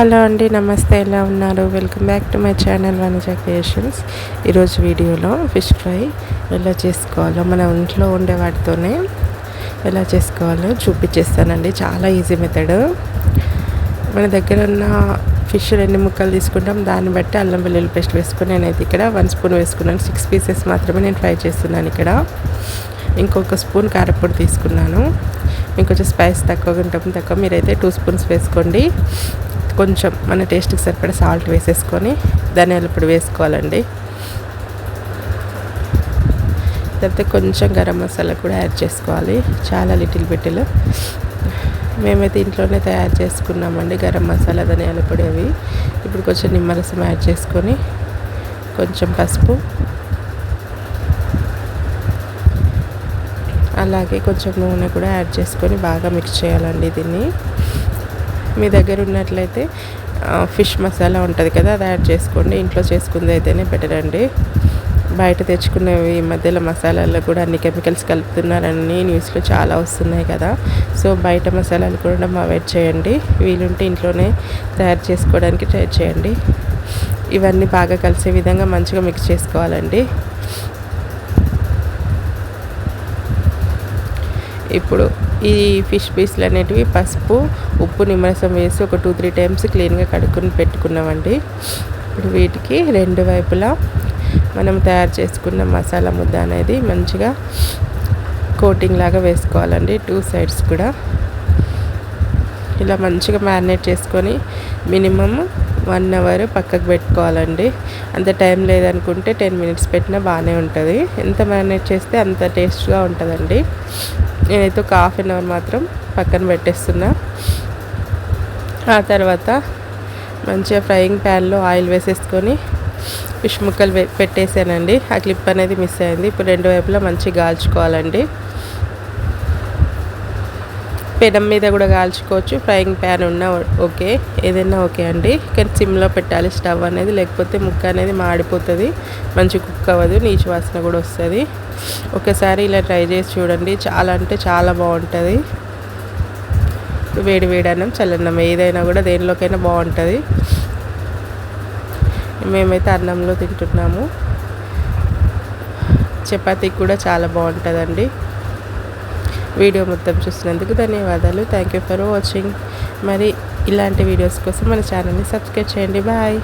Hello అండి నమస్తే ఎలా ఉన్నారు? Welcome back to my channel Vanaja creations. ఈరోజు వీడియోలో ఫిష్ ఫ్రై ఎలా చేసుకోవాలో మన ఇంట్లో ఉండే వాటితోనే ఎలా చేసుకోవాలో చూపించేస్తానండి. చాలా ఈజీ మెథడ్. మన దగ్గర ఉన్న ఫిష్ రెండు ముక్కలు తీసుకుంటాం దాన్ని బట్టి అల్లం వెల్లుల్లి పేస్ట్ వేసుకుని నేనైతే ఇక్కడ వన్ స్పూన్ వేసుకున్నాను. సిక్స్ పీసెస్ మాత్రమే నేను ఫ్రై చేస్తున్నాను ఇక్కడ. ఇంకొక స్పూన్ కారపొడి తీసుకున్నాను. ఇంకొంచెం స్పైస్ తక్కువగా ఉంటాం తక్కువ మీరైతే టూ స్పూన్స్ వేసుకోండి. కొంచెం మన టేస్ట్కి సరిపడా సాల్ట్ వేసేసుకొని ధనియాల పొడి వేసుకోవాలండి. తర్వాత కొంచెం గరం మసాలా కూడా యాడ్ చేసుకోవాలి. చాలా లిటిల్ బిటిల్. మేమైతే ఇంట్లోనే తయారు చేసుకున్నామండి గరం మసాలా ధనియాల పొడి అవి. ఇప్పుడు కొంచెం నిమ్మరసం యాడ్ చేసుకొని కొంచెం పసుపు. అలాగే కొంచెం నూనె కూడా యాడ్ చేసుకొని బాగా మిక్స్ చేయాలండి దీన్ని. మీ దగ్గర ఉన్నట్లయితే ఫిష్ మసాలా ఉంటుంది కదా అది యాడ్ చేసుకోండి. ఇంట్లో చేసుకుంది అయితేనే బెటర్ అండి. బయట తెచ్చుకునేవి ఈ మధ్యలో మసాలాల్లో కూడా అన్ని కెమికల్స్ కలుపుతున్నారని న్యూస్లో చాలా వస్తున్నాయి కదా. సో బయట మసాలాలు కూడా అవాయిడ్ చేయండి. వీలుంటే ఇంట్లోనే తయారు చేసుకోవడానికి ట్రై చేయండి. ఇవన్నీ బాగా కలిసే విధంగా మంచిగా మిక్స్ చేసుకోవాలండి. ఇప్పుడు ఈ ఫిష్ పీస్లు అనేటివి పసుపు ఉప్పు నిమ్మరసం వేసి ఒక టూ త్రీ టైమ్స్ క్లీన్గా కడుక్కొని పెట్టుకున్నామండి. ఇప్పుడు వీటికి రెండు వైపులా మనం తయారు చేసుకున్న మసాలా ముద్ద అనేది మంచిగా కోటింగ్ లాగా వేసుకోవాలండి టూ సైడ్స్ కూడా. ఇలా మంచిగా మ్యారినేట్ చేసుకొని మినిమమ్ వన్ అవర్ పక్కకు పెట్టుకోవాలండి. అంత టైం లేదనుకుంటే టెన్ మినిట్స్ పెట్టినా బాగానే ఉంటుంది. ఎంత మ్యారినేట్ చేస్తే అంత టేస్ట్గా ఉంటుందండి. నేనైతే ఒక హాఫ్ అన్ అవర్ మాత్రం పక్కన పెట్టేస్తున్నా. ఆ తర్వాత మంచిగా ఫ్రైయింగ్ ప్యాన్లో ఆయిల్ వేసేసుకొని ఫిష్ ముక్కలు పెట్టేసానండి. ఆ క్లిప్ అనేది మిస్ అయింది. ఇప్పుడు రెండు వైపులా మంచిగా కాల్చుకోవాలండి పెనం మీద కూడా కాల్చుకోవచ్చు. ఫ్రైయింగ్ ప్యాన్ ఉన్నా ఓకే. ఏదైనా ఓకే అండి. కానీ సిమ్లో పెట్టాలి స్టవ్ అనేది. లేకపోతే ముక్క అనేది మాడిపోతుంది. మంచి కుక్ అవ్వదు. నీచు వాసన కూడా వస్తుంది. ఒకసారి ఇలా ట్రై చేసి చూడండి. చాలా అంటే చాలా బాగుంటుంది. వేడి వేడి అన్నం చల్లన్నం ఏదైనా కూడా దేనిలోకైనా బాగుంటుంది. మేమైతే అన్నంలో తింటున్నాము. చపాతీకి కూడా చాలా బాగుంటుందండి. వీడియో మొత్తం చూసినందుకు ధన్యవాదాలు. థ్యాంక్ యూ ఫర్ వాచింగ్ మరి ఇలాంటి వీడియోస్ కోసం మన ఛానల్ని సబ్స్క్రైబ్ చేయండి. బాయ్